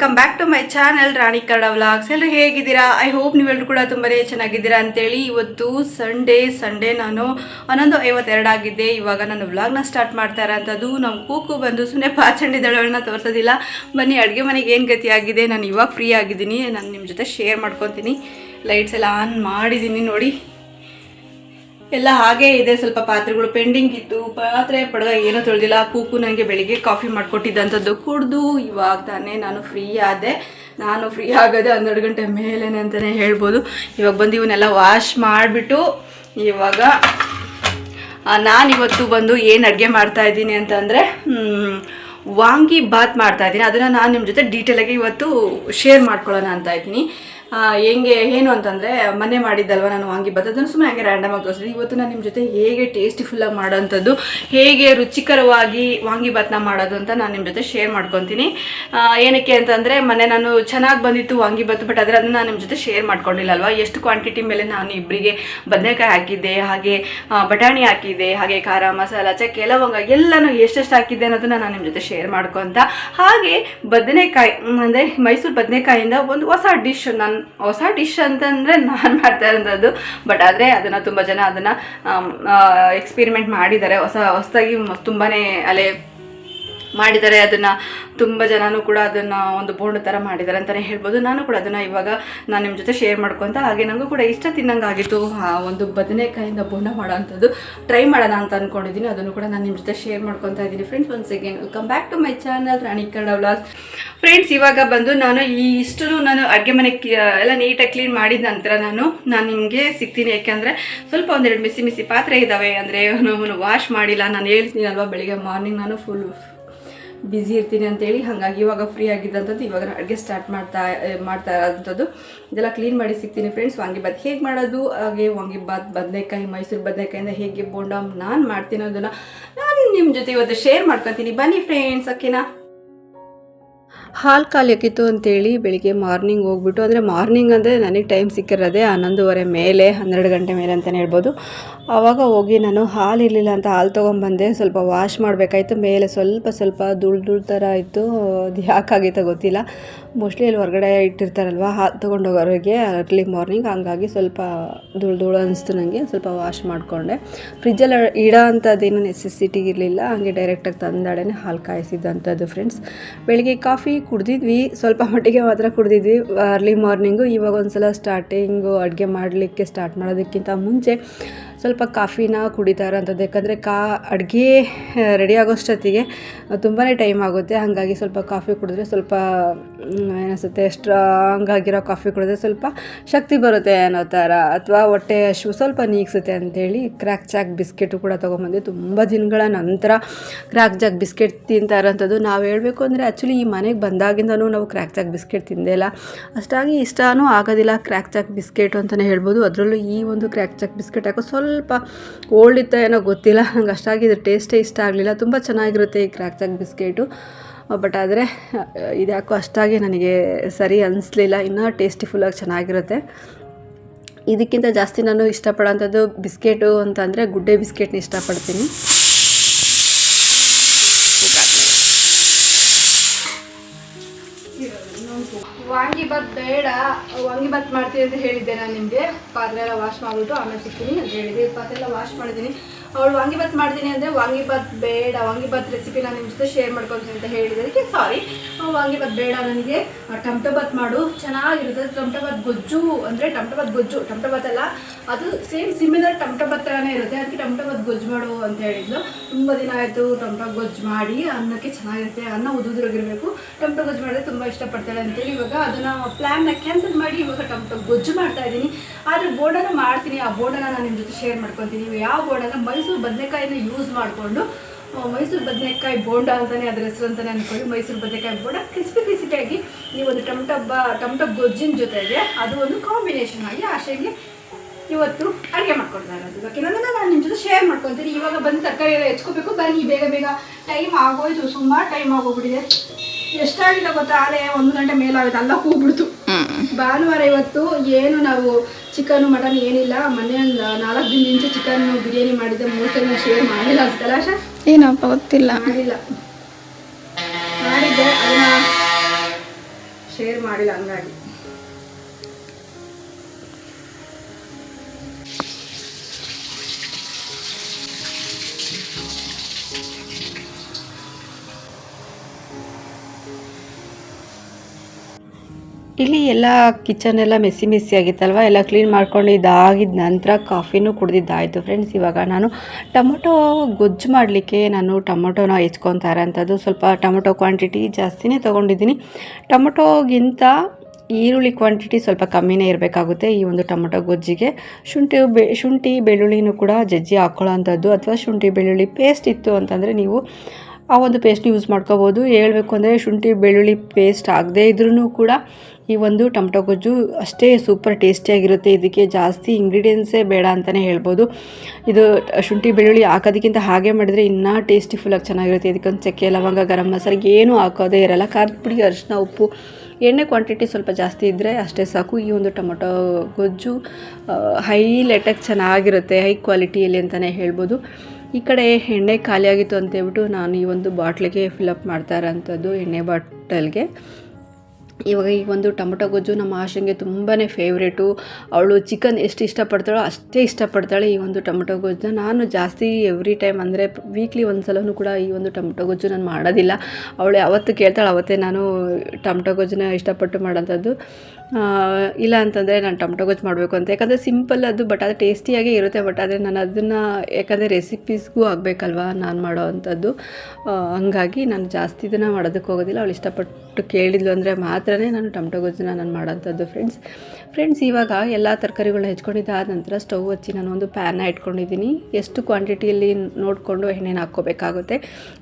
Welcome back to my channel Rani Kannada vlogs ಎಲ್ಲರೂ ಹೇಗಿದ್ದೀರಾ? I hope ನೀವೆಲ್ಲರೂ ಕೂಡ ತುಂಬಾ ಚೆನ್ನಾಗಿದ್ದೀರಾ ಅಂತೇಳಿ ಇವತ್ತು ಸಂಡೇ ಸಂಡೇ ನಾನು ಹನ್ನೊಂದು ಐವತ್ತೆರಡು ಆಗಿದ್ದೆ. ಇವಾಗ ನಾನು ವ್ಲಾಗ್ನ ಸ್ಟಾರ್ಟ್ ಮಾಡ್ತಾ ಇರೋಂಥದ್ದು. ನಮ್ಮ ಕೂಕು ಬಂದು ಸುಮ್ಮನೆ ಪಾಚಂಡಿ ದಳಗಳನ್ನ ತೋರಿಸೋದಿಲ್ಲ. ಬನ್ನಿ, ಅಡುಗೆ ಮನೆಗೆ ಏನು ಗತಿ ಆಗಿದೆ? ನಾನು ಇವಾಗ ಫ್ರೀ ಆಗಿದ್ದೀನಿ. ನಾನು ನಿಮ್ಮ ಜೊತೆ ಶೇರ್ ಮಾಡ್ಕೊತೀನಿ. ಲೈಟ್ಸ್ ಎಲ್ಲ ಆನ್ ಮಾಡಿದ್ದೀನಿ ನೋಡಿ. ಎಲ್ಲ ಹಾಗೇ ಇದೆ, ಸ್ವಲ್ಪ ಪಾತ್ರೆಗಳು ಪೆಂಡಿಂಗ್ ಇತ್ತು. ಪಾತ್ರೆ ಪಡ್ಗ ಏನೂ ತೊಳೆದಿಲ್ಲ. ಕೂಕು ನನಗೆ ಬೆಳಿಗ್ಗೆ ಕಾಫಿ ಮಾಡಿಕೊಟ್ಟಿದ್ದಂಥದ್ದು ಕುಡ್ದು. ಇವಾಗ ತಾನೇ ನಾನು ಫ್ರೀ ಆದೆ. ನಾನು ಫ್ರೀ ಆಗೋದೆ ಹನ್ನೆರಡು ಗಂಟೆ ಮೇಲೇನೆ ಅಂತಲೇ ಹೇಳ್ಬೋದು. ಇವಾಗ ಬಂದು ಇವನ್ನೆಲ್ಲ ವಾಶ್ ಮಾಡಿಬಿಟ್ಟು ಇವಾಗ ನಾನಿವತ್ತು ಬಂದು ಏನು ಅಡುಗೆ ಮಾಡ್ತಾ ಇದ್ದೀನಿ ಅಂತಂದರೆ ವಾಂಗಿ ಬಾತ್ ಮಾಡ್ತಾ ಇದ್ದೀನಿ. ಅದನ್ನು ನಾನು ನಿಮ್ಮ ಜೊತೆ ಡೀಟೇಲಾಗಿ ಇವತ್ತು ಶೇರ್ ಮಾಡ್ಕೊಳ್ಳೋಣ ಅಂತ ಇದ್ದೀನಿ. ಹೆಂಗೆ, ಏನು ಅಂತಂದರೆ, ಮನೆ ಮಾಡಿದ್ದಲ್ವ ನಾನು ವಾಂಗಿ ಬಾತ್ ಅದನ್ನು ಸುಮ್ಮನೆ ಹಾಗೆ ರ್ಯಾಂಡಮ್ ಆಗಿ ತೋರಿಸಿದ್ರೆ ಇವತ್ತು ನಾನು ನಿಮ್ಮ ಜೊತೆ ಹೇಗೆ ಟೇಸ್ಟಿಫುಲ್ಲಾಗಿ ಮಾಡೋಂಥದ್ದು, ಹೇಗೆ ರುಚಿಕರವಾಗಿ ವಾಂಗಿ ಬಾತ್ನ ಮಾಡೋದು ಅಂತ ನಾನು ನಿಮ್ಮ ಜೊತೆ ಶೇರ್ ಮಾಡ್ಕೊತೀನಿ. ಏನಕ್ಕೆ ಅಂತಂದರೆ ಮನೆ ನಾನು ಚೆನ್ನಾಗಿ ಬಂದಿತ್ತು ವಾಂಗಿ ಬಾತ್ ಬಟ್ ಆದರೆ ಅದನ್ನು ನಾನು ನಿಮ್ಮ ಜೊತೆ ಶೇರ್ ಮಾಡ್ಕೊಂಡಿಲ್ಲ ಅಲ್ವಾ ಎಷ್ಟು ಕ್ವಾಂಟಿಟಿ ಮೇಲೆ ನಾನು ಇಬ್ಬರಿಗೆ ಬದನೆಕಾಯಿ ಹಾಕಿದ್ದೆ, ಹಾಗೆ ಬಟಾಣಿ ಹಾಕಿದ್ದೆ, ಹಾಗೆ ಖಾರ, ಮಸಾಲ, ಚಕ್ಕೆ ಲವಂಗ ಎಲ್ಲನೂ ಎಷ್ಟೆಷ್ಟು ಹಾಕಿದ್ದೆ ಅನ್ನೋದನ್ನ ನಾನು ನಿಮ್ಮ ಜೊತೆ ಶೇರ್ ಮಾಡ್ಕೊತ. ಹಾಗೆ ಬದನೆಕಾಯಿ, ಅಂದರೆ ಮೈಸೂರು ಬದನೆಕಾಯಿಂದ ಒಂದು ಹೊಸ ಡಿಶ್ ನಾನು ಹೊಸ ಡಿಶ್ ಅಂತಂದರೆ ನಾನು ಮಾಡ್ತಾ ಇರೋಂಥದ್ದು ಬಟ್ ಆದರೆ ಅದನ್ನು ತುಂಬ ಜನ ಅದನ್ನು ಎಕ್ಸ್ಪಿರಿಮೆಂಟ್ ಮಾಡಿದ್ದಾರೆ. ಹೊಸ, ಹೊಸದಾಗಿ ತುಂಬಾ ಅಲ್ಲೇ ಮಾಡಿದ್ದಾರೆ ಅದನ್ನು ತುಂಬ ಜನನೂ ಕೂಡ ಅದನ್ನು ಒಂದು ಬೋಂಡ್ ಥರ ಮಾಡಿದ್ದಾರೆ ಅಂತಲೇ ಹೇಳ್ಬೋದು. ನಾನು ಕೂಡ ಅದನ್ನು ಇವಾಗ ನಾನು ನಿಮ್ಮ ಜೊತೆ ಶೇರ್ ಮಾಡ್ಕೊತ, ಹಾಗೆ ನನಗೂ ಕೂಡ ಇಷ್ಟ ತಿನ್ನಂಗಾಗಿತ್ತು ಆ ಒಂದು ಬದನೆಕಾಯಿಂದ ಬೋಂಡ ಮಾಡೋವಂಥದ್ದು ಟ್ರೈ ಮಾಡೋಣ ಅಂತ ಅಂದ್ಕೊಂಡಿದ್ದೀನಿ ಅದನ್ನು ಕೂಡ ನಾನು ನಿಮ್ಮ ಜೊತೆ ಶೇರ್ ಮಾಡ್ಕೊತಾ ಇದ್ದೀನಿ. Friends once again welcome back to my channel Rani Kannada friends ಇವಾಗ ಬಂದು ನಾನು ಈ ಇಷ್ಟು ನಾನು ಅಡುಗೆ ಮನೆ ಎಲ್ಲ ನೀಟಾಗಿ ಕ್ಲೀನ್ ಮಾಡಿದ ನಂತರ ನಾನು ನಾನು ನಿಮಗೆ ಸಿಗ್ತೀನಿ. ಯಾಕೆಂದರೆ ಸ್ವಲ್ಪ ಒಂದೆರಡು ಮಿಸಿ ಮಿಸಿ ಪಾತ್ರೆ ಇದ್ದಾವೆ ಅಂದರೆ ವಾಶ್ ಮಾಡಿಲ್ಲ. ನಾನು ಹೇಳ್ತೀನಿ ಅಲ್ವಾ ಬೆಳಿಗ್ಗೆ ಮಾರ್ನಿಂಗ್ ನಾನು ಫುಲ್ ಬ್ಯುಸಿ ಇರ್ತೀನಿ ಅಂತೇಳಿ. ಹಾಗಾಗಿ ಇವಾಗ ಫ್ರೀ ಆಗಿದ್ದಂಥದ್ದು ಇವಾಗ ಅಡುಗೆ ಸ್ಟಾರ್ಟ್ ಮಾಡ್ತಾ ಮಾಡ್ತಾ ಇರೋಂಥದ್ದು. ಇದೆಲ್ಲ ಕ್ಲೀನ್ ಮಾಡಿ ಸಿಗ್ತೀನಿ ಫ್ರೆಂಡ್ಸ್ ವಾಂಗಿಬಾತ್ ಹೇಗೆ ಮಾಡೋದು? ಹಾಗೆ ವಾಂಗಿಬಾತ್ ಬದನೆಕಾಯಿ, ಮೈಸೂರು ಬದನೆಕಾಯಿಂದ ಹೇಗೆ ಬೋಂಡ ನಾನು ಮಾಡ್ತೀನಿ ಅದನ್ನು ನಾನು ನಿಮ್ಮ ಜೊತೆ ಇವತ್ತು ಶೇರ್ ಮಾಡ್ಕೊತೀನಿ. ಬನ್ನಿ ಫ್ರೆಂಡ್ಸ್ ಓಕೆನಾ ಹಾಲು ಕಾಲಿಕ್ಕಿತ್ತು ಅಂತೇಳಿ ಬೆಳಿಗ್ಗೆ ಮಾರ್ನಿಂಗ್ ಹೋಗ್ಬಿಟ್ಟು, ಅಂದರೆ ಮಾರ್ನಿಂಗ್ ಅಂದರೆ ನನಗೆ ಟೈಮ್ ಸಿಕ್ಕಿರೋದೆ ಹನ್ನೊಂದುವರೆ ಮೇಲೆ, ಹನ್ನೆರಡು ಗಂಟೆ ಮೇಲೆ ಅಂತಲೇ ಹೇಳ್ಬೋದು. ಆವಾಗ ಹೋಗಿ ನಾನು ಹಾಲು ಇರಲಿಲ್ಲ ಅಂತ ಹಾಲು ತೊಗೊಂಬಂದೆ ಸ್ವಲ್ಪ ವಾಶ್ ಮಾಡಬೇಕಾಯ್ತು. ಮೇಲೆ ಸ್ವಲ್ಪ ಸ್ವಲ್ಪ ಧೂಳು ದುಳ್ ಥರ ಇತ್ತು. ಅದು ಯಾಕಾಗಿತ್ತೋ ಗೊತ್ತಿಲ್ಲ. ಮೋಸ್ಟ್ಲಿ ಅಲ್ಲಿ ಹೊರಗಡೆ ಇಟ್ಟಿರ್ತಾರಲ್ವ, ಹಾಲು ತೊಗೊಂಡೋಗೋರಿಗೆ ಅರ್ಲಿ ಮಾರ್ನಿಂಗ್ ಹಂಗಾಗಿ ಸ್ವಲ್ಪ ಧೂಳು ಧೂಳು ಅನಿಸ್ತು ನನಗೆ ಸ್ವಲ್ಪ ವಾಶ್ ಮಾಡಿಕೊಂಡೆ. ಫ್ರಿಜ್ಜಲ್ಲಿ ಇಡೋ ಅಂಥದ್ದೇನು ನೆಸೆಸಿಟಿ ಇರಲಿಲ್ಲ ಹಾಗೆ ಡೈರೆಕ್ಟಾಗಿ ತಂದಾಡೇ ಹಾಲು ಕಾಯಿಸಿದ್ದಂಥದ್ದು ಫ್ರೆಂಡ್ಸ್ ಬೆಳಿಗ್ಗೆ ಕಾಫಿ ಕುಡ್ದಿದ್ವಿ. ಸ್ವಲ್ಪ ಮಟ್ಟಿಗೆ ಮಾತ್ರ ಕುಡ್ದಿದ್ವಿ. ಅರ್ಲಿ ಮಾರ್ನಿಂಗು ಇವಾಗ ಒಂದು ಸಲ ಸ್ಟಾರ್ಟಿಂಗು ಅಡುಗೆ ಮಾಡಲಿಕ್ಕೆ ಸ್ಟಾರ್ಟ್ ಮಾಡೋದಕ್ಕಿಂತ ಮುಂಚೆ ಸ್ವಲ್ಪ ಕಾಫಿನ ಕುಡಿತಾ ಇರೋಂಥದ್ದು. ಯಾಕಂದರೆ ಕಾ, ಅಡುಗೆ ರೆಡಿ ಆಗೋಷ್ಟೊತ್ತಿಗೆ ತುಂಬಾ ಟೈಮ್ ಆಗುತ್ತೆ. ಹಾಗಾಗಿ ಸ್ವಲ್ಪ ಕಾಫಿ ಕುಡಿದ್ರೆ ಸ್ವಲ್ಪ ಏನಿಸುತ್ತೆ ಸ್ಟ್ರಾಂಗ್ ಆಗಿರೋ ಕಾಫಿ ಕುಡಿದ್ರೆ ಸ್ವಲ್ಪ ಶಕ್ತಿ ಬರುತ್ತೆ ಅನ್ನೋ ಥರ. ಅಥವಾ ಹೊಟ್ಟೆ ಹಶು ಸ್ವಲ್ಪ ನೀಗ್ಸುತ್ತೆ ಅಂತೇಳಿ ಕ್ರ್ಯಾಕ್ ಚಾಕ್ ಬಿಸ್ಕೆಟು ಕೂಡ ತೊಗೊಂಬಂದೆ. ತುಂಬ ದಿನಗಳ ನಂತರ ಕ್ರ್ಯಾಕ್ ಜಾಕ್ ಬಿಸ್ಕೆಟ್ ತಿಂತಾ ಇರೋಂಥದ್ದು. ನಾವು ಹೇಳಬೇಕು ಅಂದರೆ ಆ್ಯಕ್ಚುಲಿ ಈ ಮನೆಗೆ ಬಂದಾಗಿಂದನೂ ನಾವು ಕ್ರ್ಯಾಕ್ ಜಾಕ್ ಬಿಸ್ಕೆಟ್ ತಿಂದೇ ಇಲ್ಲ. ಅಷ್ಟಾಗಿ ಇಷ್ಟನೂ ಆಗೋದಿಲ್ಲ. ಕ್ರ್ಯಾಕ್ ಚಾಕ್ ಬಿಸ್ಕೆಟು ಅಂತಲೇ ಹೇಳ್ಬೋದು. ಅದರಲ್ಲೂ ಈ ಒಂದು ಕ್ರ್ಯಾಕ್ ಚಾಕ್ ಬಿಸ್ಕೆಟ್ ಹಾಕೋ ಸ್ವಲ್ಪ ಓಲ್ಡ್ ಇತ್ತ ಏನೋ ಗೊತ್ತಿಲ್ಲ. ನಂಗೆ ಅಷ್ಟಾಗಿ ಇದ್ರ ಟೇಸ್ಟೇ ಇಷ್ಟ ಆಗಲಿಲ್ಲ. ತುಂಬ ಚೆನ್ನಾಗಿರುತ್ತೆ ಈ ಕ್ರ್ಯಾಕ್ ಜಾಕ್ ಬಿಸ್ಕೆಟು ಬಟ್ ಆದರೆ, ಇದ್ಯಾಕೋ ಅಷ್ಟಾಗಿ ನನಗೆ ಸರಿ ಅನ್ನಿಸ್ಲಿಲ್ಲ ಇನ್ನೂ ಟೇಸ್ಟಿಫುಲ್ಲಾಗಿ ಚೆನ್ನಾಗಿರುತ್ತೆ. ಇದಕ್ಕಿಂತ ಜಾಸ್ತಿ ನಾನು ಇಷ್ಟಪಡೋಂಥದ್ದು ಬಿಸ್ಕೆಟು ಅಂತಂದರೆ ಗುಡ್ಡೆ ಬಿಸ್ಕೆಟ್ನ ಇಷ್ಟಪಡ್ತೀನಿ. ವಾಂಗಿಬಾತ್ ಬೇಡ ವಾಂಗಿಬಾತ್ ಮಾಡ್ತೀನಿ ಅಂತ ಹೇಳಿದ್ದೆ ನಾನು ನಿಮಗೆ. ಪಾತ್ರೆ ಎಲ್ಲ ವಾಶ್ ಮಾಡಿಬಿಟ್ಟು ಆಮೇಲೆ ಸಿಗ್ತೀನಿ ಅಂತ ಹೇಳಿದೆ ಪಾತ್ರೆ ಎಲ್ಲ ವಾಶ್ ಮಾಡಿದ್ದೀನಿ. ಅವಳು ವಾಂಗಿಬಾತ್ ಮಾಡ್ತೀನಿ ಅಂದರೆ ವಾಂಗಿಬಾತ್ ಬೇಡ ವಾಂಗಿಬಾತ್ ರೆಸಿಪಿ ನಾನು ನಿಮ್ಮ ಜೊತೆ ಶೇರ್ ಮಾಡ್ಕೊತೀನಿ ಅಂತ ಹೇಳಿದ್ದಕ್ಕೆ ಸಾರಿ ವಾಂಗಿಬಾತ್ ಬೇಡ ನನಗೆ. ಟಮಟೊ ಬಾತ್ ಮಾಡು. ಚೆನ್ನಾಗಿರುತ್ತೆ. ಟಮಟೊ ಬಾತ್ ಗೊಜ್ಜು ಅಂದರೆ ಟಮಟೊ ಬಾತ್ ಗೊಜ್ಜು. ಟಮಟೊ ಬಾತ್ ಅಲ್ಲ ಅದು ಸೇಮ್ ಸಿಮಿಲರ್ ಟಮಟಮ್ ಥರನೇ ಇರುತ್ತೆ. ಅದಕ್ಕೆ ಟಮಟೊ ಬಾತ್ ಗೊಜ್ಜು ಮಾಡು ಅಂತ ಹೇಳಿದ್ಲು. ತುಂಬ ದಿನ ಆಯಿತು ಟಮಟ ಗೊಜ್ಜು ಮಾಡಿ ಅನ್ನಕ್ಕೆ ಚೆನ್ನಾಗಿರುತ್ತೆ. ಅನ್ನ ಉದುದ್ರಾಗಿರಬೇಕು ಟಮಟೊ ಗೊಜ್ಜು ಮಾಡಿದ್ರೆ ತುಂಬ ಇಷ್ಟಪಡ್ತಾಳೆ ಅಂತೇಳಿ ಇವಾಗ ಅದನ್ನು ಪ್ಲ್ಯಾನ್ನ ಕ್ಯಾನ್ಸಲ್ ಮಾಡಿ ಇವಾಗ ಟಮಟೊ ಗೊಜ್ಜು ಮಾಡ್ತಾ ಇದ್ದೀನಿ. ಆದರೆ ಬೋರ್ಡನ್ನು ಮಾಡ್ತೀನಿ. ಆ ಬೋರ್ಡನ್ನು ನಾನು ನಿಮ್ಮ ಜೊತೆ ಶೇರ್ ಮಾಡ್ಕೊತೀನಿ. ನೀವು ಯಾವ ಬೋರ್ಡನ್ನು ಮೈಸೂರು ಬದನೆಕಾಯಿನ ಯೂಸ್ ಮಾಡಿಕೊಂಡು ಮೈಸೂರು ಬದನೆಕಾಯಿ ಬೋಂಡ ಅಂತಲೇ ಅದರ ಹೆಸರು ಅಂತಲೇ ಅಂದ್ಕೊಳ್ಳಿ ಮೈಸೂರು ಬದನೆಕಾಯಿ ಬೋಂಡ ಕ್ರಿಸ್ಪಿ ಕ್ರಿಸ್ಪಿಯಾಗಿ ನೀವು ಒಂದು ಟಮಟ ಬ ಟಮಟ ಗೊಜ್ಜಿನ ಜೊತೆಗೆ ಅದು ಒಂದು ಕಾಂಬಿನೇಷನ್ ಆಗಿ ಆಶೆಗೆ ಇವತ್ತು ಅಡುಗೆ ಮಾಡ್ಕೊಳ್ತಾ ಇರೋದು. ಓಕೆನಾ ನಾನು ನಿಮ್ಮ ಜೊತೆ ಶೇರ್ ಮಾಡ್ಕೊಳ್ತೀನಿ. ಇವಾಗ ಬಂದು ತರಕಾರಿ ಎಲ್ಲ ಹೆಚ್ಕೋಬೇಕು. ಬನ್ನಿ ಬೇಗ ಬೇಗ ಟೈಮ್ ಆಗೋಯ್ತು. ಸುಮಾರು ಟೈಮ್ ಆಗೋಗ್ಬಿಟ್ಟಿದೆ. ಎಷ್ಟಾಗಿದೆ ಗೊತ್ತಾ? ಆಲೆ ಒಂದು ಗಂಟೆ ಮೇಲಾಗುತ್ತೆ. ಅಲ್ಲ ಹೋಗ್ಬಿಡ್ತು ಭಾನುವಾರ ಇವತ್ತು ಏನು ನಾವು ಚಿಕನ್ ಮಟನ್ ಏನಿಲ್ಲ. ಮೊನ್ನೆ ಒಂದು ನಾಲ್ಕು ದಿನದಿಂದ ಚಿಕನ್ ಬಿರಿಯಾನಿ ಮಾಡಿದ್ದೆ. ಮೂರು ಟೈಮ್ ಶೇರ್ ಮಾಡಿಲ್ಲ ಅನ್ಸ್ತಲ್ಲ ಆಶಾ? ಏನಪ್ಪ ಗೊತ್ತಿಲ್ಲ. ಮಾಡಿಲ್ಲ. ಮಾಡಿದ್ದೆ. ಅದನ್ನ ಶೇರ್ ಮಾಡಿಲ್ಲ ಹಂಗಾಗಿ ಇಲ್ಲಿ ಎಲ್ಲ ಕಿಚನ್ ಎಲ್ಲ ಮೆಸ್ಸಿ ಮೆಸ್ಸಿ ಆಗಿತ್ತಲ್ವ? ಎಲ್ಲ ಕ್ಲೀನ್ ಮಾಡ್ಕೊಂಡು ಇದಾಗಿದ್ದ ನಂತರ ಕಾಫಿನೂ ಕುಡ್ದಿದ್ದಾಯಿತು. ಫ್ರೆಂಡ್ಸ್ ಇವಾಗ ನಾನು ಟೊಮೊಟೊ ಗೊಜ್ಜು ಮಾಡಲಿಕ್ಕೆ ನಾನು ಟೊಮೊಟೊನ ಹೆಚ್ಕೊತಾ ಇರೋಂಥದ್ದು. ಸ್ವಲ್ಪ ಟೊಮೊಟೊ ಕ್ವಾಂಟಿಟಿ ಜಾಸ್ತಿನೇ ತೊಗೊಂಡಿದ್ದೀನಿ. ಟೊಮೊಟೊಗಿಂತ ಈರುಳ್ಳಿ ಕ್ವಾಂಟಿಟಿ ಸ್ವಲ್ಪ ಕಮ್ಮಿನೇ ಇರಬೇಕಾಗುತ್ತೆ ಈ ಒಂದು ಟೊಮೊಟೊ ಗೊಜ್ಜಿಗೆ. ಶುಂಠಿ, ಬೆ, ಶುಂಠಿ, ಬೆಳ್ಳುಳ್ಳಿನೂ ಕೂಡ ಜಜ್ಜಿ ಹಾಕ್ಕೊಳ್ಳೋ ಅಂಥದ್ದು ಅಥವಾ ಶುಂಠಿ, ಬೆಳ್ಳುಳ್ಳಿ ಪೇಸ್ಟ್ ಇತ್ತು ಅಂತಂದರೆ ನೀವು ಆ ಒಂದು ಪೇಸ್ಟ್ ಯೂಸ್ ಮಾಡ್ಕೋಬೋದು. ಹೇಳಬೇಕು ಅಂದರೆ ಶುಂಠಿ, ಬೆಳ್ಳುಳ್ಳಿ ಪೇಸ್ಟ್ ಆಗದೇ ಇದ್ರೂ ಕೂಡ ಈ ಒಂದು ಟೊಮೊಟೊ ಗೊಜ್ಜು ಅಷ್ಟೇ ಸೂಪರ್ ಟೇಸ್ಟಿಯಾಗಿರುತ್ತೆ ಇದಕ್ಕೆ ಜಾಸ್ತಿ ಇಂಗ್ರೀಡಿಯೆಂಟ್ಸೇ ಬೇಡ ಅಂತಲೇ ಹೇಳ್ಬೋದು. ಇದು ಶುಂಠಿ, ಬೆಳ್ಳುಳ್ಳಿ ಹಾಕೋದಕ್ಕಿಂತ ಹಾಗೆ ಮಾಡಿದರೆ ಇನ್ನೂ ಟೇಸ್ಟಿಫುಲ್ಲಾಗಿ ಚೆನ್ನಾಗಿರುತ್ತೆ. ಇದಕ್ಕೊಂದು ಚಕ್ಕೆ, ಲವಂಗ, ಗರಂ ಮಸಾಲೆ ಏನೂ ಹಾಕೋದೇ ಇರಲ್ಲ. ಖಾರದ ಪುಡಿ ಅರಿಶಿನ ಉಪ್ಪು, ಎಣ್ಣೆ ಕ್ವಾಂಟಿಟಿ ಸ್ವಲ್ಪ ಜಾಸ್ತಿ ಇದ್ದರೆ ಅಷ್ಟೇ ಸಾಕು. ಈ ಒಂದು ಟೊಮೊಟೊ ಗೊಜ್ಜು ಹೈ ಲೆಟಕ್ಕೆ ಚೆನ್ನಾಗಿರುತ್ತೆ. ಹೈ ಕ್ವಾಲಿಟಿಯಲ್ಲಿ ಅಂತಲೇ ಹೇಳ್ಬೋದು. ಈ ಕಡೆ ಎಣ್ಣೆ ಖಾಲಿಯಾಗಿತ್ತು ಅಂತ ಹೇಳ್ಬಿಟ್ಟು ನಾನು ಈ ಒಂದು ಬಾಟ್ಲಿಗೆ ಫಿಲಪ್ ಮಾಡ್ತಾ ಇರೋಂಥದ್ದು ಎಣ್ಣೆ ಬಾಟಲ್ಗೆ. ಇವಾಗ ಈ ಒಂದು ಟೊಮೊಟೊ ಗೊಜ್ಜು ನಮ್ಮ ಆಶಂಗೆ ತುಂಬಾ ಫೇವ್ರೇಟು ಅವಳು ಚಿಕನ್ ಎಷ್ಟು ಇಷ್ಟಪಡ್ತಾಳೋ ಅಷ್ಟೇ ಇಷ್ಟಪಡ್ತಾಳೆ ಈ ಒಂದು ಟೊಮೊಟೊ ಗೊಜ್ಜನ್ನ. ನಾನು ಜಾಸ್ತಿ ಎವ್ರಿ ಟೈಮ್ ಅಂದರೆ ವೀಕ್ಲಿ ಒಂದು ಸಲವೂ ಕೂಡ ಈ ಒಂದು ಟೊಮೊಟೊ ಗೊಜ್ಜು ನಾನು ಮಾಡೋದಿಲ್ಲ. ಅವಳು ಯಾವತ್ತು ಕೇಳ್ತಾಳೆ ಅವತ್ತೇ ನಾನು ಟೊಮೊಟೊ ಗೊಜ್ಜನ್ನ ಇಷ್ಟಪಟ್ಟು ಮಾಡೋಂಥದ್ದು. ಇಲ್ಲ ಅಂತಂದರೆ ನಾನು ಟೊಮೊಟೊ ಗೊಜ್ಜು ಮಾಡಬೇಕು ಅಂತ. ಯಾಕಂದರೆ ಸಿಂಪಲ್ ಅದು ಬಟ್ ಅದು ಟೇಸ್ಟಿಯಾಗೇ ಇರುತ್ತೆ ಬಟ್ ಆದರೆ ನಾನು ಅದನ್ನು, ಯಾಕಂದರೆ ರೆಸಿಪೀಸ್ಗೂ ಆಗಬೇಕಲ್ವಾ ನಾನು ಮಾಡೋ ಅಂಥದ್ದು. ಹಂಗಾಗಿ ನಾನು ಜಾಸ್ತಿ ಇದನ್ನು ಮಾಡೋದಕ್ಕೆ ಹೋಗೋದಿಲ್ಲ. ಅವಳು ಇಷ್ಟಪಟ್ಟು ಕೇಳಿದ್ಲು ಅಂದರೆ ಮಾತ್ರನೇ ನಾನು ಟೊಮೊಟೊ ಗೊಜ್ಜನ್ನ ನಾನು ಮಾಡೋಂಥದ್ದು ಫ್ರೆಂಡ್ಸ್ ಫ್ರೆಂಡ್ಸ್ ಇವಾಗ ಎಲ್ಲ ತರಕಾರಿಗಳನ್ನ ಹೆಚ್ಕೊಂಡಿದ್ದಾದ ನಂತರ ಸ್ಟವ್ ಹಚ್ಚಿ ನಾನು ಒಂದು ಪ್ಯಾನ್ನ ಇಟ್ಕೊಂಡಿದ್ದೀನಿ. ಎಷ್ಟು ಕ್ವಾಂಟಿಟಿಯಲ್ಲಿ ನೋಡಿಕೊಂಡು ಎಣ್ಣೆನ ಹಾಕ್ಕೋಬೇಕಾಗುತ್ತೆ.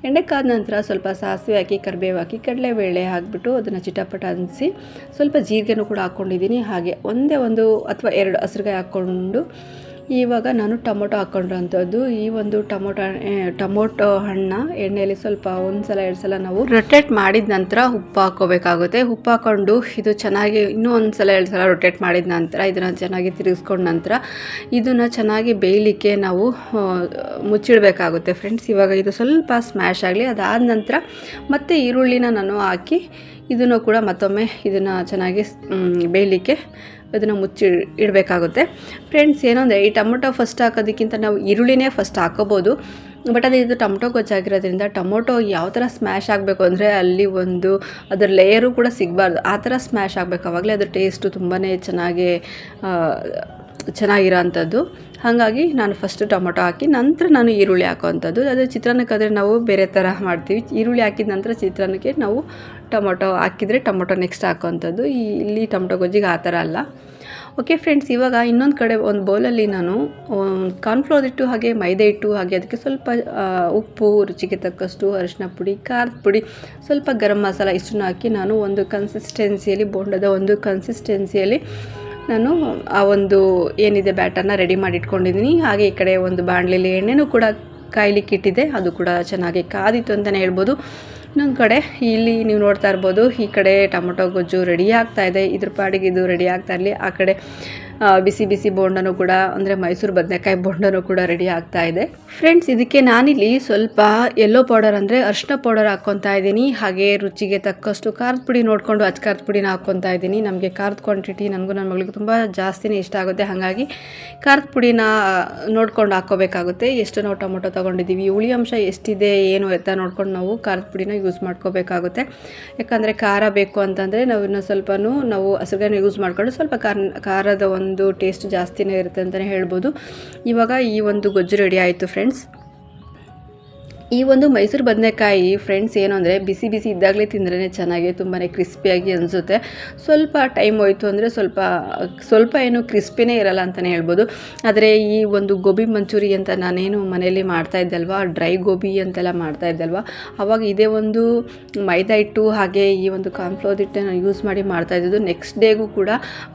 ಎಣ್ಣೆಕ್ಕಾದ ಕಾದ ನಂತರ ಸ್ವಲ್ಪ ಸಾಸಿವೆ ಹಾಕಿ, ಕರಿಬೇವು ಹಾಕಿ, ಕಡಲೆಬೇಳೆ ಹಾಕಿಬಿಟ್ಟು ಅದನ್ನು ಚಿಟಪಟ ಅನಿಸಿ, ಸ್ವಲ್ಪ ಜೀರಿಗೆನೂ ಕೂಡ ಹಾಕ್ಕೊಂಡಿದ್ದೀನಿ. ಹಾಗೆ ಒಂದೇ ಒಂದು ಅಥವಾ ಎರಡು ಹಸಿರುಗಾಯಿ ಹಾಕ್ಕೊಂಡು ಇವಾಗ ನಾನು ಟೊಮೊಟೊ ಹಾಕ್ಕೊಂಡಿರೋಂಥದ್ದು ಈ ಒಂದು ಟೊಮೊಟೊ ಟೊಮೊಟೊ ಹಣ್ಣ ಎಣ್ಣೆಯಲ್ಲಿ ಸ್ವಲ್ಪ ಒಂದು ಸಲ ಎರಡು ಸಲ ನಾವು ರೊಟೇಟ್ ಮಾಡಿದ ನಂತರ ಉಪ್ಪು ಹಾಕೋಬೇಕಾಗುತ್ತೆ. ಉಪ್ಪು ಹಾಕ್ಕೊಂಡು ಇದು ಚೆನ್ನಾಗಿ ಇನ್ನೂ ಒಂದು ಸಲ ಎರಡು ಸಲ ರೊಟೇಟ್ ಮಾಡಿದ ನಂತರ ಇದನ್ನು ಚೆನ್ನಾಗಿ ತಿರುಗಿಸ್ಕೊಂಡ ನಂತರ ಇದನ್ನು ಚೆನ್ನಾಗಿ ಬೇಯಲಿಕ್ಕೆ ನಾವು ಮುಚ್ಚಿಡಬೇಕಾಗುತ್ತೆ ಫ್ರೆಂಡ್ಸ್ ಇವಾಗ ಇದು ಸ್ವಲ್ಪ ಸ್ಮ್ಯಾಶ್ ಆಗಲಿ, ಅದಾದ ನಂತರ ಮತ್ತೆ ಈರುಳ್ಳಿನ ನಾನು ಹಾಕಿ ಇದನ್ನು ಕೂಡ ಮತ್ತೊಮ್ಮೆ ಇದನ್ನು ಚೆನ್ನಾಗಿ ಬೇಯಲಿಕ್ಕೆ ಅದನ್ನು ಮುಚ್ಚಿ ಇಡಬೇಕಾಗುತ್ತೆ. ಫ್ರೆಂಡ್ಸ್ ಏನು ಅಂದರೆ ಈ ಟೊಮೊಟೊ ಫಸ್ಟ್ ಹಾಕೋದಕ್ಕಿಂತ ನಾವು ಈರುಳ್ಳಿನೇ ಫಸ್ಟ್ ಹಾಕೋಬೋದು. ಬಟ್ ಅದು ಇದು ಟೊಮೊಟೊ ಗೊಜ್ಜಾಗಿರೋದ್ರಿಂದ ಟೊಮೊಟೊ ಯಾವ ಥರ ಸ್ಮ್ಯಾಶ್ ಆಗಬೇಕು ಅಂದರೆ ಅಲ್ಲಿ ಒಂದು ಅದರ ಲೇಯರು ಕೂಡ ಸಿಗಬಾರ್ದು. ಆ ಥರ ಸ್ಮ್ಯಾಶ್ ಆಗಬೇಕು. ಆವಾಗಲೇ ಅದ್ರ ಟೇಸ್ಟು ತುಂಬಾ ಚೆನ್ನಾಗಿ ಚೆನ್ನಾಗಿರೋ ಅಂಥದ್ದು ಹಾಗಾಗಿ ನಾನು ಫಸ್ಟು ಟೊಮೊಟೊ ಹಾಕಿ, ನಂತರ ನಾನು ಈರುಳ್ಳಿ ಹಾಕೋವಂಥದ್ದು. ಅದು ಚಿತ್ರಾನ್ನಕ್ಕಾದರೆ ನಾವು ಬೇರೆ ಥರ ಮಾಡ್ತೀವಿ. ಈರುಳ್ಳಿ ಹಾಕಿದ ನಂತರ ಚಿತ್ರಾನ್ನಕ್ಕೆ ನಾವು ಟೊಮೊಟೊ ಹಾಕಿದರೆ ಟೊಮೊಟೊ ನೆಕ್ಸ್ಟ್ ಹಾಕೋವಂಥದ್ದು. ಈ ಇಲ್ಲಿ ಟೊಮೊಟೊ ಗೊಜ್ಜಿಗೆ ಆ ಥರ ಅಲ್ಲ. ಓಕೆ ಫ್ರೆಂಡ್ಸ್ ಇವಾಗ ಇನ್ನೊಂದು ಕಡೆ ಒಂದು ಬೌಲಲ್ಲಿ ನಾನು ಕಾರ್ನ್ಫ್ಲೋರ್ ಇಟ್ಟು ಹಾಗೆ ಮೈದಾ ಹಿಟ್ಟು ಹಾಗೆ ಅದಕ್ಕೆ ಸ್ವಲ್ಪ ಉಪ್ಪು, ರುಚಿಗೆ ತಕ್ಕಷ್ಟು ಅರಿಶಿನ ಪುಡಿ, ಖಾರದ ಪುಡಿ, ಸ್ವಲ್ಪ ಗರಂ ಮಸಾಲ ಇಷ್ಟನ್ನು ಹಾಕಿ ನಾನು ಒಂದು ಕನ್ಸಿಸ್ಟೆನ್ಸಿಯಲ್ಲಿ ಬೋಂಡದ ಒಂದು ಕನ್ಸಿಸ್ಟೆನ್ಸಿಯಲ್ಲಿ ನಾನು ಆ ಒಂದು ಏನಿದೆ ಬ್ಯಾಟರ್ನ ರೆಡಿ ಮಾಡಿ ಇಟ್ಕೊಂಡಿದ್ದೀನಿ ಹಾಗೆ ಈ ಕಡೆ ಒಂದು ಬಾಣಲೆಯಲ್ಲಿ ಎಣ್ಣೆನೂ ಕೂಡ ಕಾಯ್ಲಿಕ್ಕೆ ಇಟ್ಟಿದ್ದೆ. ಅದು ಕೂಡ ಚೆನ್ನಾಗಿ ಕಾದಿತ್ತು ಅಂತಲೇ ಹೇಳ್ಬೋದು. ಇನ್ನೊಂದು ಕಡೆ ಇಲ್ಲಿ ನೀವು ನೋಡ್ತಾ ಇರ್ಬೋದು, ಈ ಕಡೆ ಟೊಮೊಟೊ ಗೊಜ್ಜು ರೆಡಿ ಆಗ್ತಾ ಇದೆ. ಇದ್ರ ಪಾಡಿಗೆ ಇದು ರೆಡಿ ಆಗ್ತಾ ಇರಲಿ. ಆ ಕಡೆ ಬಿಸಿ ಬಿಸಿ ಬೋಂಡನೂ ಕೂಡ, ಅಂದರೆ ಮೈಸೂರು ಬದನೆಕಾಯಿ ಬೋಂಡನೂ ಕೂಡ ರೆಡಿ ಆಗ್ತಾ ಇದೆ. ಫ್ರೆಂಡ್ಸ್ ಇದಕ್ಕೆ ನಾನಿಲ್ಲಿ ಸ್ವಲ್ಪ ಯೆಲ್ಲೋ ಪೌಡರ್ ಅಂದರೆ ಅರಿಶಿನ ಪೌಡರ್ ಹಾಕ್ಕೊತಾ ಇದ್ದೀನಿ. ಹಾಗೆ ರುಚಿಗೆ ತಕ್ಕಷ್ಟು ಖಾರದ ಪುಡಿ ನೋಡಿಕೊಂಡು ಅಚ್ಚ ಖಾರದ ಪುಡಿನ ಹಾಕ್ಕೊತಾ ಇದ್ದೀನಿ. ನಮಗೆ ಖಾರದ ಕ್ವಾಂಟಿಟಿ ನನಗೂ ನನ್ನ ಮಗಳಿಗೆ ತುಂಬ ಜಾಸ್ತಿನೇ ಇಷ್ಟ ಆಗುತ್ತೆ. ಹಾಗಾಗಿ ಖಾರದ ಪುಡಿನ ನೋಡ್ಕೊಂಡು ಹಾಕ್ಕೋಬೇಕಾಗುತ್ತೆ. ಎಷ್ಟು ನಾವು ಟೊಮೊಟೊ ತೊಗೊಂಡಿದ್ದೀವಿ, ಹುಳಿ ಅಂಶ ಎಷ್ಟಿದೆ, ಏನು ಎತ್ತ ನೋಡ್ಕೊಂಡು ನಾವು ಖಾರದ ಪುಡಿನ ಯೂಸ್ ಮಾಡ್ಕೋಬೇಕಾಗುತ್ತೆ. ಯಾಕಂದರೆ ಖಾರ ಬೇಕು ಅಂತಂದರೆ ನಾವು ಇನ್ನೊಂದು ಸ್ವಲ್ಪನೂ ನಾವು ಹಸಿರುಗಾಯಿನ ಯೂಸ್ ಮಾಡಿಕೊಂಡು ಸ್ವಲ್ಪ ಖಾರ, ಖಾರದ ಒಂದು ಟೇಸ್ಟ್ ಜಾಸ್ತಿನೇ ಇರುತ್ತೆ ಅಂತಲೇ ಹೇಳ್ಬೋದು. ಇವಾಗ ಈ ಒಂದು ಗೊಜ್ಜು ರೆಡಿ ಆಯಿತು ಫ್ರೆಂಡ್ಸ್ ಈ ಒಂದು ಮೈಸೂರು ಬದನೆಕಾಯಿ ಫ್ರೆಂಡ್ಸ್ ಏನು ಅಂದರೆ ಬಿಸಿ ಬಿಸಿ ಇದ್ದಾಗಲೇ ತಿಂದ್ರೇ ಚೆನ್ನಾಗಿ ತುಂಬಾ ಕ್ರಿಸ್ಪಿಯಾಗಿ ಅನಿಸುತ್ತೆ. ಸ್ವಲ್ಪ ಟೈಮ್ ಹೋಯಿತು ಅಂದರೆ ಸ್ವಲ್ಪ ಸ್ವಲ್ಪ ಏನು ಕ್ರಿಸ್ಪಿನೇ ಇರಲ್ಲ ಅಂತಲೇ ಹೇಳ್ಬೋದು. ಆದರೆ ಈ ಒಂದು ಗೋಬಿ ಮಂಚೂರಿ ಅಂತ ನಾನೇನು ಮನೆಯಲ್ಲಿ ಮಾಡ್ತಾ ಇದ್ದಲ್ವಾ ಡ್ರೈ ಗೋಬಿ ಅಂತೆಲ್ಲ ಮಾಡ್ತಾ ಇದ್ದಲ್ವಾ ಆವಾಗ ಇದೇ ಒಂದು ಮೈದಾ ಹಿಟ್ಟು ಹಾಗೆ ಈ ಒಂದು ಕಾರ್ನ್ಫ್ಲೋರ್ ಹಿಟ್ಟನ್ನು ಯೂಸ್ ಮಾಡಿ ಮಾಡ್ತಾ ಇದ್ದಿದ್ದು. ನೆಕ್ಸ್ಟ್ ಡೇಗೂ ಕೂಡ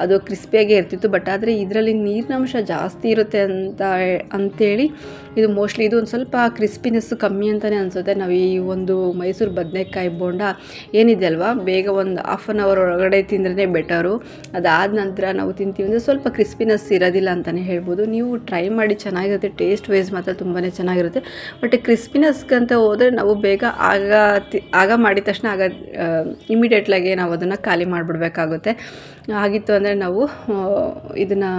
ಅದು ಕ್ರಿಸ್ಪಿಯಾಗೇ ಇರ್ತಿತ್ತು. ಬಟ್ ಆದರೆ ಇದರಲ್ಲಿ ನೀರಿನಂಶ ಜಾಸ್ತಿ ಇರುತ್ತೆ ಅಂತ, ಅಂತೇಳಿ ಇದು ಮೋಸ್ಟ್ಲಿ ಇದು ಒಂದು ಸ್ವಲ್ಪ ಕ್ರಿಸ್ಪಿನೆಸ್ಸು ಕಮ್ಮಿ ಕಮ್ಮಿ ಅಂತಲೇ ಅನಿಸುತ್ತೆ. ನಾವು ಈ ಒಂದು ಮೈಸೂರು ಬದನೆಕಾಯಿ ಬೋಂಡ ಏನಿದೆ ಅಲ್ವಾ? ಬೇಗ ಒಂದು ಹಾಫ್ ಆನ್ ಅವರ್ ಒಳಗಡೆ ತಿಂದ್ರೇ ಬೆಟರು. ಅದಾದ ನಂತರ ನಾವು ತಿಂತೀವಿ. ಅಂದರೆ ಸ್ವಲ್ಪ ಕ್ರಿಸ್ಪಿನೆಸ್ ಇರೋದಿಲ್ಲ ಅಂತಲೇ ಹೇಳ್ಬೋದು. ನೀವು ಟ್ರೈ ಮಾಡಿ ಚೆನ್ನಾಗಿರುತ್ತೆ. ಟೇಸ್ಟ್ ವೈಸ್ ಮಾತ್ರ ತುಂಬಾ ಚೆನ್ನಾಗಿರುತ್ತೆ. ಬಟ್ ಕ್ರಿಸ್ಪಿನೆಸ್ಗಂತ ಹೋದರೆ ನಾವು ಬೇಗ ಆಗ ತಿ, ಆಗ ಮಾಡಿದ ತಕ್ಷಣ ಆಗ ಇಮಿಡಿಯೇಟ್ಲಾಗಿ ನಾವು ಅದನ್ನು ಖಾಲಿ ಮಾಡಿಬಿಡ್ಬೇಕಾಗುತ್ತೆ. ಆಗಿತ್ತು ಅಂದರೆ ನಾವು ಇದನ್ನು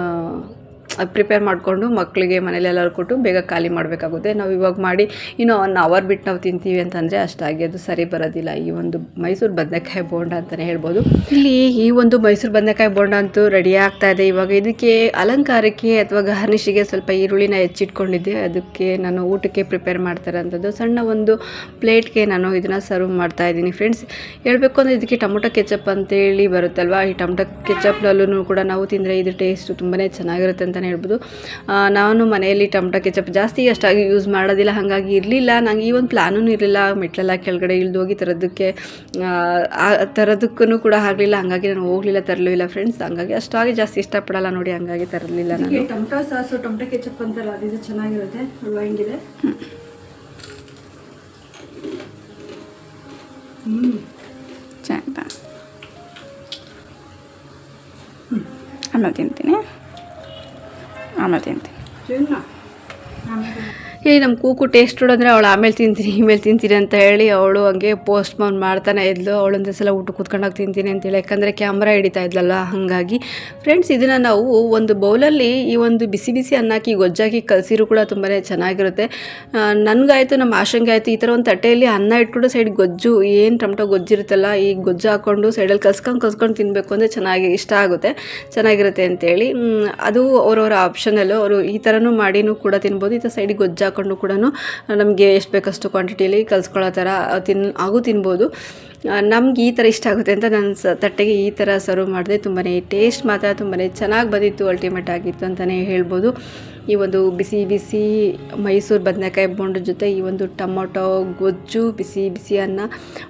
ಪ್ರಿಪೇರ್ ಮಾಡಿಕೊಂಡು ಮಕ್ಕಳಿಗೆ ಮನೇಲಿ ಎಲ್ಲರೂ ಕೊಟ್ಟು ಬೇಗ ಖಾಲಿ ಮಾಡಬೇಕಾಗುತ್ತೆ. ನಾವು ಇವಾಗ ಮಾಡಿ ಇನ್ನೂ ಒನ್ ಅವರ್ ಬಿಟ್ಟು ನಾವು ತಿಂತೀವಿ ಅಂತಂದರೆ ಅಷ್ಟಾಗಿ ಅದು ಸರಿ ಬರೋದಿಲ್ಲ. ಈ ಒಂದು ಮೈಸೂರು ಬದನೆಕಾಯಿ ಬೋಂಡ ಅಂತಲೇ ಹೇಳ್ಬೋದು. ಇಲ್ಲಿ ಈ ಒಂದು ಮೈಸೂರು ಬದನೆಕಾಯಿ ಬೋಂಡ ಅಂತೂ ರೆಡಿ ಆಗ್ತಾ ಇದೆ. ಇವಾಗ ಇದಕ್ಕೆ ಅಲಂಕಾರಕ್ಕೆ ಅಥವಾ ಗಾರ್ನಿಷಿಗೆ ಸ್ವಲ್ಪ ಈರುಳ್ಳಿನ ಹೆಚ್ಚಿಟ್ಕೊಂಡಿದ್ದೆ. ಅದಕ್ಕೆ ನಾನು ಊಟಕ್ಕೆ ಪ್ರಿಪೇರ್ ಮಾಡ್ತಾರೆ ಅಂಥದ್ದು ಸಣ್ಣ ಒಂದು ಪ್ಲೇಟ್ಗೆ ನಾನು ಇದನ್ನು ಸರ್ವ್ ಮಾಡ್ತಾ ಇದ್ದೀನಿ ಫ್ರೆಂಡ್ಸ್ ಹೇಳಬೇಕು ಅಂದರೆ ಇದಕ್ಕೆ ಟೊಮೊಟೊ ಕೆಚಪ್ ಅಂತೇಳಿ ಬರುತ್ತಲ್ವ? ಈ ಟೊಮೊಟೊ ಕೆಚಪ್ನಲ್ಲೂ ಕೂಡ ನಾವು ತಿಂದರೆ ಇದು ಟೇಸ್ಟು ತುಂಬಾ ಚೆನ್ನಾಗಿರುತ್ತೆ ಅಂತಲೇ ಹೇಳ್ಬೋದು. ನಾನು ಮನೆಯಲ್ಲಿ ಟೊಮೊಟೊ ಕೆಚಪ್ ಜಾಸ್ತಿ ಅಷ್ಟಾಗಿ ಯೂಸ್ ಮಾಡೋದಿಲ್ಲ ಹಾಗಾಗಿ ಇರಲಿಲ್ಲ. ನಂಗೆ ಈ ಒಂದು ಪ್ಲಾನೂ ಇರಲಿಲ್ಲ. ಮೆಟ್ಲೆಲ್ಲ ಕೆಳಗಡೆ ಇಳಿದು ಹೋಗಿ ತರೋದಕ್ಕೆ ತರೋದಕ್ಕೂ ಕೂಡ ಆಗಲಿಲ್ಲ. ಹಾಗಾಗಿ ನಾನು ಹೋಗಲಿಲ್ಲ ತರಲೂ ಇಲ್ಲ ಫ್ರೆಂಡ್ಸ್ ಹಂಗಾಗಿ ಅಷ್ಟಾಗಿ ಜಾಸ್ತಿ ಇಷ್ಟಪಡಲ್ಲ ನೋಡಿ ಹಂಗಾಗಿ ತರಲಿಲ್ಲ ನಾನು. ಟೊಮೊಟೊ ಸಾಸು ಟೊಮೊಟೊ ಕೆಚಪ್ ಅಂತಲ್ಲ ಅದು ಚೆನ್ನಾಗಿರುತ್ತೆ ಅಲ್ವಾ ಹೆಂಗಿದೆ? ಚೆನ್ನಾಗಿ ಆಮೇಲೆ ತಿಂತೀನಿ. ಆಮೇಲೆ ತಿಂತೀನಿ ಏ ನಮ್ಮ ಕೂಕು ಟೇಸ್ಟ್ ನೋಡಿದ್ರೆ ಅವಳು ಆಮೇಲೆ ತಿಂತೀನಿ ಈಮೇಲೆ ತಿಂತೀನಿ ಅಂತ ಹೇಳಿ ಅವಳು ಹಂಗೆ ಪೋಸ್ಟ್ ಮೌನ್ ಮಾಡ್ತಾನೆ ಇದ್ಲು. ಅವಳೊಂದೇ ಸಲ ಊಟ ಕೂತ್ಕೊಂಡಾಗ ತಿಂತೀನಿ ಅಂತೇಳಿ ಯಾಕಂದರೆ ಕ್ಯಾಮ್ರಾ ಹಿಡಿತಾ ಇದ್ಲಲ್ಲ, ಹಾಗಾಗಿ. ಫ್ರೆಂಡ್ಸ್ ಇದನ್ನು ನಾವು ಒಂದು ಬೌಲಲ್ಲಿ ಈ ಒಂದು ಬಿಸಿ ಬಿಸಿ ಅನ್ನಕ್ಕೆ ಗೊಜ್ಜಾಕಿ ಕಲಸಿರು ಕೂಡ ತುಂಬಾ ಚೆನ್ನಾಗಿರುತ್ತೆ. ನನಗಾಯಿತು ನಮ್ಮ ಆಶಂಗೆ ಆಯಿತು ಈ ಥರ ಒಂದು ತಟ್ಟೆಯಲ್ಲಿ ಅನ್ನ ಇಟ್ಕೊಂಡು ಸೈಡ್ ಗೊಜ್ಜು, ಏನು ಟೊಮಟೊ ಗೊಜ್ಜಿರುತ್ತಲ್ಲ ಈ ಗೊಜ್ಜು ಹಾಕ್ಕೊಂಡು ಸೈಡಲ್ಲಿ ಕಲ್ಸ್ಕೊಂಡು ಕಲ್ಸ್ಕೊಂಡು ತಿನ್ನಬೇಕು ಅಂದರೆ ಚೆನ್ನಾಗಿ ಇಷ್ಟ ಆಗುತ್ತೆ, ಚೆನ್ನಾಗಿರುತ್ತೆ ಅಂತೇಳಿ ಅದು ಅವರವರ ಆಪ್ಷನಲ್ಲು ಅವರು ಈ ಥರನೂ ಮಾಡಿನೂ ಕೂಡ ತಿನ್ಬೋದು. ಈ ಥರ ಸೈಡಿಗೆ ಗೊಜ್ಜು ಹಾಕ್ಕೊಂಡು ಕೂಡ ನಮಗೆ ಎಷ್ಟು ಬೇಕಷ್ಟು ಕ್ವಾಂಟಿಟಿಯಲ್ಲಿ ಕಲ್ಸ್ಕೊಳ್ಳೋ ಥರ ತಿನ್, ಹಾಗೂ ತಿನ್ಬೋದು. ನಮ್ಗೆ ಈ ಥರ ಇಷ್ಟ ಆಗುತ್ತೆ ಅಂತ ನಾನು ಸ, ತಟ್ಟೆಗೆ ಈ ಥರ ಸರ್ವ್ ಮಾಡಿದೆ ತುಂಬಾ ಟೇಸ್ಟ್ ಮಾತ್ರ ತುಂಬಾ ಚೆನ್ನಾಗಿ ಬಂದಿತ್ತು ಅಲ್ಟಿಮೇಟ್ ಆಗಿತ್ತು ಅಂತಲೇ ಹೇಳ್ಬೋದು. ಈ ಒಂದು ಬಿಸಿ ಬಿಸಿ ಮೈಸೂರು ಬದನೆಕಾಯಿ ಬೋಂಡ ಜೊತೆ ಈ ಒಂದು ಟೊಮೊಟೊ, ಗೊಜ್ಜು, ಬಿಸಿ ಬಿಸಿ ಅನ್ನ,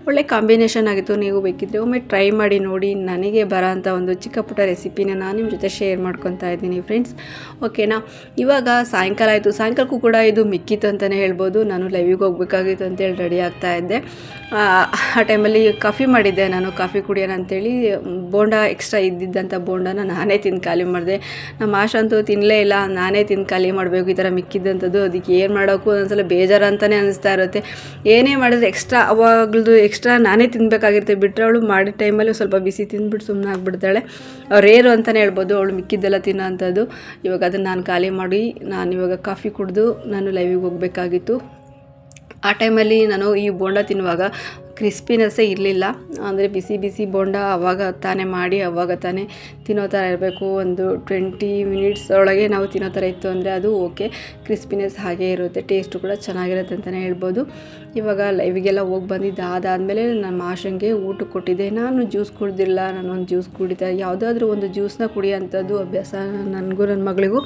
ಒಳ್ಳೆ ಕಾಂಬಿನೇಷನ್ ಆಗಿತ್ತು. ನೀವು ಬೇಕಿದ್ರೆ ಒಮ್ಮೆ ಟ್ರೈ ಮಾಡಿ ನೋಡಿ. ನನಗೆ ಬರೋ ಅಂಥ ಒಂದು ಚಿಕ್ಕ ಪುಟ್ಟ ರೆಸಿಪಿನ ನಾನು ನಿಮ್ಮ ಜೊತೆ ಶೇರ್ ಮಾಡ್ಕೊತಾ ಇದ್ದೀನಿ ಫ್ರೆಂಡ್ಸ್ ಓಕೆನಾ ಇವಾಗ ಸಾಯಂಕಾಲ ಆಯಿತು. ಸಾಯಂಕಾಲಕ್ಕೂ ಕೂಡ ಇದು ಮಿಕ್ಕಿತ್ತು ಅಂತಲೇ ಹೇಳ್ಬೋದು. ನಾನು ಲೈವಿಗೆ ಹೋಗ್ಬೇಕಾಗಿತ್ತು ಅಂತೇಳಿ ರೆಡಿ ಆಗ್ತಾ ಇದ್ದೆ. ಆ ಆ ಟೈಮಲ್ಲಿ ಕಾಫಿ ಮಾಡಿದ್ದೆ ನಾನು. ಕಾಫಿ ಕುಡಿಯೋಣ ಅಂತೇಳಿ. ಬೋಂಡ ಎಕ್ಸ್ಟ್ರಾ ಇದ್ದಿದ್ದಂಥ ಬೋಂಡನ ನಾನೇ ತಿಂದು ಖಾಲಿ ಮಾಡಿದೆ. ನಮ್ಮ ಆಶಾ ಅಂತೂ ತಿನ್ನಲೇ ಇಲ್ಲ. ನಾನೇ ತಿಂದು ಖಾಲಿ ಮಾಡಬೇಕು, ಈ ಥರ ಮಿಕ್ಕಿದ್ದಂಥದ್ದು, ಅದಕ್ಕೆ ಏನು ಮಾಡೋಕ್ಕೂ ಒಂದೊಂದ್ಸಲ ಬೇಜಾರು ಅಂತಲೇ ಅನಿಸ್ತಾ ಇರುತ್ತೆ. ಏನೇ ಮಾಡಿದ್ರೆ ಎಕ್ಸ್ಟ್ರಾ ಅವಾಗಲದು ಎಕ್ಸ್ಟ್ರಾ ನಾನೇ ತಿನ್ನಬೇಕಾಗಿರುತ್ತೆ ಬಿಟ್ಟರೆ ಅವಳು ಮಾಡಿದ ಟೈಮಲ್ಲಿ ಸ್ವಲ್ಪ ಬಿಸಿ ತಿಂದ್ಬಿಟ್ಟು ಸುಮ್ಮನೆ ಆಗಿಬಿಡ್ತಾಳೆ. ರೇರು ಅಂತಲೇ ಹೇಳ್ಬೋದು, ಅವಳು ಮಿಕ್ಕಿದ್ದೆಲ್ಲ ತಿನ್ನೋ ಅಂಥದ್ದು ಇವಾಗ ಅದನ್ನು ನಾನು ಖಾಲಿ ಮಾಡಿ, ನಾನು ಇವಾಗ ಕಾಫಿ ಕುಡಿದು ನಾನು ಲೈವಿಗೆ ಹೋಗಬೇಕಾಗಿತ್ತು. ಆ ಟೈಮಲ್ಲಿ ನಾನು ಈ ಬೋಂಡ ತಿನ್ನುವಾಗ ಕ್ರಿಸ್ಪಿನೆಸ್ಸೇ ಇರಲಿಲ್ಲ. ಅಂದರೆ ಬಿಸಿ ಬಿಸಿ ಬೋಂಡ ಅವಾಗ ತಾನೇ ಮಾಡಿ, ಅವಾಗ ತಾನೇ ತಿನ್ನೋ ಥರ ಇರಬೇಕು. ಒಂದು ಟ್ವೆಂಟಿ ಮಿನಿಟ್ಸ್ ಒಳಗೆ ನಾವು ತಿನ್ನೋ ಥರ ಇತ್ತು ಅಂದರೆ ಅದು ಓಕೆ. ಕ್ರಿಸ್ಪಿನೆಸ್ ಹಾಗೇ ಇರುತ್ತೆ, ಟೇಸ್ಟು ಕೂಡ ಚೆನ್ನಾಗಿರುತ್ತೆ ಅಂತಲೇ ಹೇಳ್ಬೋದು. ಇವಾಗ ಲೈವಿಗೆಲ್ಲ ಹೋಗಿ ಬಂದಿದ್ದು ಅದಾದಮೇಲೆ ನನ್ನ ಮಾಷಂಗೆ ಊಟ ಕೊಟ್ಟಿದ್ದೆ. ನಾನು ಜ್ಯೂಸ್ ಕುಡ್ದಿಲ್ಲ ನಾನು ಒಂದು ಜ್ಯೂಸ್ ಕುಡಿತಾ, ಯಾವುದಾದ್ರೂ ಒಂದು ಜ್ಯೂಸ್ನ ಕುಡಿಯೋಂಥದ್ದು ಅಭ್ಯಾಸ ನನಗೂ ನನ್ನ ಮಗಳಿಗೂ.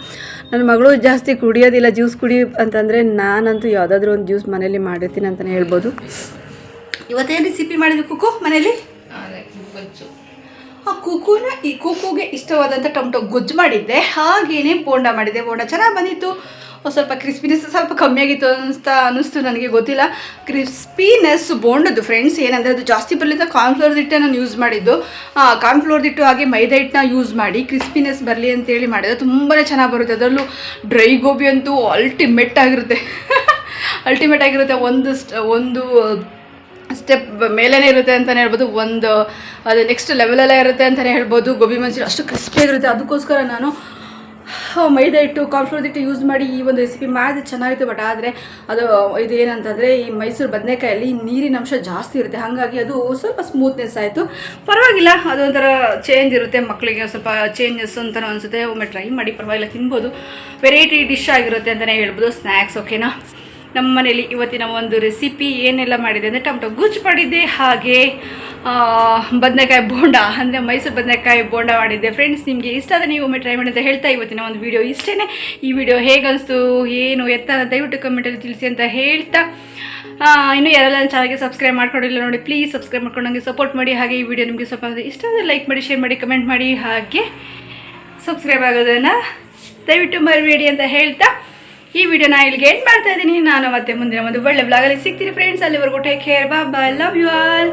ನನ್ನ ಮಗಳು ಜಾಸ್ತಿ ಕುಡಿಯೋದಿಲ್ಲ, ಜ್ಯೂಸ್ ಕುಡಿ ಅಂತಂದರೆ ನಾನಂತೂ ಯಾವುದಾದ್ರೂ ಒಂದು ಜ್ಯೂಸ್ ಮನೇಲಿ ಮಾಡಿರ್ತೀನಿ ಅಂತಲೇ ಹೇಳ್ಬೋದು. ಇವತ್ತೇನು ರೆಸಿಪಿ ಮಾಡಿದ್ವಿ ಕುಕ್ಕು ಮನೇಲಿ ಆ ಕುಕುನ ಈ ಕುಕುಗೆ ಇಷ್ಟವಾದಂಥ ಟೊಮಟೊ ಗೊಜ್ಜು ಮಾಡಿದ್ದೆ. ಹಾಗೇನೆ ಬೋಂಡ ಮಾಡಿದ್ದೆ. ಬೋಂಡ ಚೆನ್ನಾಗಿ ಬಂದಿತ್ತು. ಸ್ವಲ್ಪ ಕ್ರಿಸ್ಪಿನೆಸ್ ಸ್ವಲ್ಪ ಕಮ್ಮಿ ಆಗಿತ್ತು ಅನಿಸ್ತಾ ಅನ್ನಿಸ್ತು ನನಗೆ ಗೊತ್ತಿಲ್ಲ. ಕ್ರಿಸ್ಪಿನೆಸ್ ಬೋಂಡದ್ದು ಫ್ರೆಂಡ್ಸ್ ಏನಂದರೆ ಅದು ಜಾಸ್ತಿ ಬರಲಿಲ್ಲ. ಕಾರ್ನ್ಫ್ಲೋರ್ ಹಿಟ್ಟೆ ನಾನು ಯೂಸ್ ಮಾಡಿದ್ದು. ಕಾರ್ನ್ಫ್ಲೋರ್ ಹಿಟ್ಟು ಹಾಗೆ ಮೈದಾ ಹಿಟ್ಟನ್ನ ಯೂಸ್ ಮಾಡಿ ಕ್ರಿಸ್ಪಿನೆಸ್ ಬರಲಿ ಅಂತೇಳಿ ಮಾಡಿದೆ ತುಂಬಾ ಚೆನ್ನಾಗಿ ಬರುತ್ತೆ. ಅದರಲ್ಲೂ ಡ್ರೈ ಗೋಬಿ ಅಂತೂ ಅಲ್ಟಿಮೇಟ್ ಆಗಿರುತ್ತೆ. ಅಲ್ಟಿಮೇಟ್ ಆಗಿರುತ್ತೆ. ಒಂದು ಸ್ಟ್- ಒಂದು ಸ್ಟೆಪ್ ಮೇಲೇ ಇರುತ್ತೆ ಅಂತಲೇ ಹೇಳ್ಬೋದು. ಒಂದು, ಅದು ನೆಕ್ಸ್ಟ್ ಲೆವೆಲಲ್ಲೇ ಇರುತ್ತೆ ಅಂತಲೇ ಹೇಳ್ಬೋದು. ಗೋಬಿ ಮಂಚೂರಿ ಅಷ್ಟು ಕ್ರಿಸ್ಪಿಯಾಗಿರುತ್ತೆ ಅದಕ್ಕೋಸ್ಕರ ನಾನು ಮೈದಾ ಹಿಟ್ಟು ಕಾರ್ನ್ಫ್ಲೋರ್ ಹಿಟ್ಟು ಯೂಸ್ ಮಾಡಿ ಈ ಒಂದು ರೆಸಿಪಿ ಮಾಡಿದ್ರೆ ಚೆನ್ನಾಗಿತ್ತು. ಬಟ್ ಆದರೆ ಅದು, ಇದು ಏನಂತಂದರೆ ಈ ಮೈಸೂರು ಬದನೆಕಾಯಲ್ಲಿ ನೀರಿನ ಅಂಶ ಜಾಸ್ತಿ ಇರುತ್ತೆ. ಹಾಗಾಗಿ ಅದು ಸ್ವಲ್ಪ ಸ್ಮೂತ್ನೆಸ್ ಆಯಿತು. ಪರವಾಗಿಲ್ಲ ಅದೊಂಥರ ಚೇಂಜ್ ಇರುತ್ತೆ ಮಕ್ಕಳಿಗೆ ಸ್ವಲ್ಪ ಚೇಂಜಸ್ ಅಂತಲೂ ಅನಿಸುತ್ತೆ. ಒಮ್ಮೆ ಟ್ರೈ ಮಾಡಿ, ಪರವಾಗಿಲ್ಲ, ತಿನ್ಬೋದು. ವೆರೈಟಿ ಡಿಶ್ ಆಗಿರುತ್ತೆ ಅಂತಲೇ ಹೇಳ್ಬೋದು. ಸ್ನ್ಯಾಕ್ಸ್ ಓಕೆನಾ ನಮ್ಮ ಮನೇಲಿ ಇವತ್ತಿನ ಒಂದು ರೆಸಿಪಿ ಏನೆಲ್ಲ ಮಾಡಿದೆ ಅಂದರೆ ಟೊಮಟೊ ಗುಜ್ಜು ಮಾಡಿದ್ದೆ ಹಾಗೆ ಬದನೆಕಾಯಿ ಬೋಂಡ, ಅಂದರೆ ಮೈಸೂರು ಬದನೆಕಾಯಿ ಬೋಂಡ ಮಾಡಿದ್ದೆ. ಫ್ರೆಂಡ್ಸ್ ನಿಮಗೆ ಇಷ್ಟ ಆದರೆ ನೀವು ಒಮ್ಮೆ ಟ್ರೈ ಮಾಡಿ ಅಂತ ಹೇಳ್ತಾ ಇವತ್ತಿನ ಒಂದು ವಿಡಿಯೋ ಇಷ್ಟೇ ಈ ವಿಡಿಯೋ ಹೇಗನ್ನಿಸ್ತು ಏನು ಎತ್ತ ದಯವಿಟ್ಟು ಕಮೆಂಟಲ್ಲಿ ತಿಳಿಸಿ ಅಂತ ಹೇಳ್ತಾ. ಇನ್ನೂ ಯಾರೆಲ್ಲ ನನ್ನ ಚಾನಲ್ಗೆ ಸಬ್ಸ್ಕ್ರೈಬ್ ಮಾಡ್ಕೊಂಡಿಲ್ಲ ನೋಡಿ ಪ್ಲೀಸ್ ಸಬ್ಸ್ಕ್ರೈಬ್ ಮಾಡ್ಕೊಂಡು ನನಗೆ ಸಪೋರ್ಟ್ ಮಾಡಿ. ಹಾಗೆ ಈ ವಿಡಿಯೋ ನಿಮಗೆ ಸ್ವಲ್ಪ ಇಷ್ಟ ಆದರೆ ಲೈಕ್ ಮಾಡಿ ಶೇರ್ ಮಾಡಿ ಕಮೆಂಟ್ ಮಾಡಿ. ಹಾಗೆ ಸಬ್ಸ್ಕ್ರೈಬ್ ಆಗೋದನ್ನು ದಯವಿಟ್ಟು ಮರಿಬೇಡಿ ಅಂತ ಹೇಳ್ತಾ. ಈ ವಿಡಿಯೋನ ಇಲ್ಲಿಗೆ ಎಂಡ್ ಮಾಡ್ತಾ ಇದ್ದೀನಿ. ನಾನು ಮತ್ತೆ ಮುಂದಿನ ಒಂದು ಒಳ್ಳೆ ಬ್ಲಾಗಲ್ಲಿ ಸಿಗ್ತೀನಿ ಫ್ರೆಂಡ್ಸ್ ಅಲ್ಲಿವರೆಗೂ ಟೇಕ್ ಕೇರ್ ಬಾ ಬಾಯ್ ಲವ್ ಯು ಆಲ್